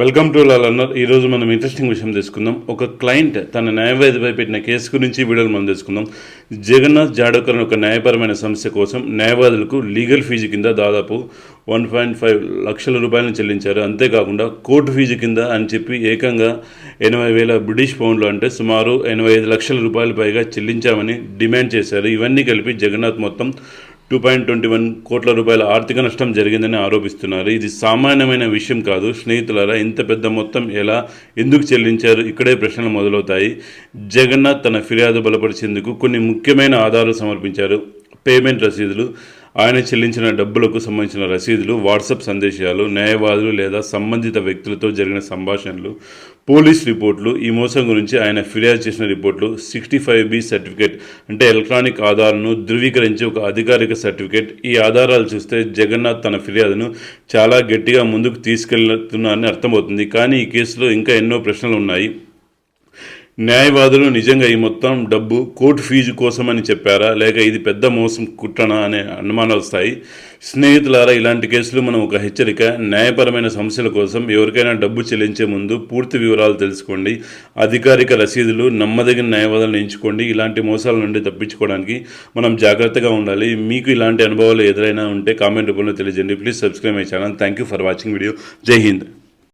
Welcome to లాలన్నర్ ఈరోజు మనం interesting విషయం తీసుకుందాం. ఒక క్లయింట్ తన న్యాయవాదిపై పెట్టిన కేసు గురించి వీడియోలు మనం తీసుకుందాం. జగన్నాథ్ జాడోకర్ ఒక న్యాయపరమైన సమస్య కోసం న్యాయవాదులకు లీగల్ ఫీజు కింద దాదాపు వన్ పాయింట్ ఫైవ్ లక్షల రూపాయలను చెల్లించారు. అంతేకాకుండా కోర్టు ఫీజు కింద అని చెప్పి ఏకంగా ఎనభై వేల బ్రిటిష్ పౌండ్లు అంటే సుమారు ఎనభై ఐదు లక్షల రూపాయల పైగా చెల్లించామని డిమాండ్ చేశారు. ఇవన్నీ కలిపి జగన్నాథ్ మొత్తం టూ పాయింట్ ట్వంటీ వన్ కోట్ల రూపాయల ఆర్థిక నష్టం జరిగిందని ఆరోపిస్తున్నారు. ఇది సామాన్యమైన విషయం కాదు. స్నేహితులారా ఇంత పెద్ద మొత్తం ఎలా ఎందుకు చెల్లించారు? ఇక్కడే ప్రశ్నలు మొదలవుతాయి. జగన్నాథ్ తన ఫిర్యాదు బలపరిచేందుకు కొన్ని ముఖ్యమైన ఆధారాలు సమర్పించారు. పేమెంట్ రసీదులు ఆయన చెల్లించిన డబ్బులకు సంబంధించిన రసీదులు వాట్సాప్ సందేశాలు న్యాయవాదులు లేదా సంబంధిత వ్యక్తులతో జరిగిన సంభాషణలు పోలీస్ రిపోర్ట్లు ఈ మోసం గురించి ఆయన ఫిర్యాదు చేసిన రిపోర్ట్లు సిక్స్టీ ఫైవ్ బి సర్టిఫికేట్ అంటే ఎలక్ట్రానిక్ ఆధార్ను ధృవీకరించే ఒక అధికారిక సర్టిఫికేట్. ఈ ఆధారాలు చూస్తే జగన్నాథ్ తన ఫిర్యాదును చాలా గట్టిగా ముందుకు తీసుకెళ్తున్నారని అర్థమవుతుంది. కానీ ఈ కేసులో ఇంకా ఎన్నో ప్రశ్నలు ఉన్నాయి. న్యాయవాదులు నిజంగా ఈ మొత్తం డబ్బు కోర్టు ఫీజు కోసమని చెప్పారా? లేక ఇది పెద్ద మోసం కుట్రనా అనే అనుమానాలు వస్తాయి. స్నేహితులారా ఇలాంటి కేసులు మనం ఒక హెచ్చరిక న్యాయపరమైన సమస్యల కోసం ఎవరికైనా డబ్బు చెల్లించే ముందు పూర్తి వివరాలు తెలుసుకోండి. అధికారిక రసీదులు నమ్మదగిన న్యాయవాదులను ఎంచుకోండి. ఇలాంటి మోసాల నుండి తప్పించుకోవడానికి మనం జాగ్రత్తగా ఉండాలి. మీకు ఇలాంటి అనుభవాలు ఎదురైనా ఉంటే కామెంట్ రూపంలో తెలియజేయండి. Please subscribe my channel. Thank you for watching video. జై హింద్.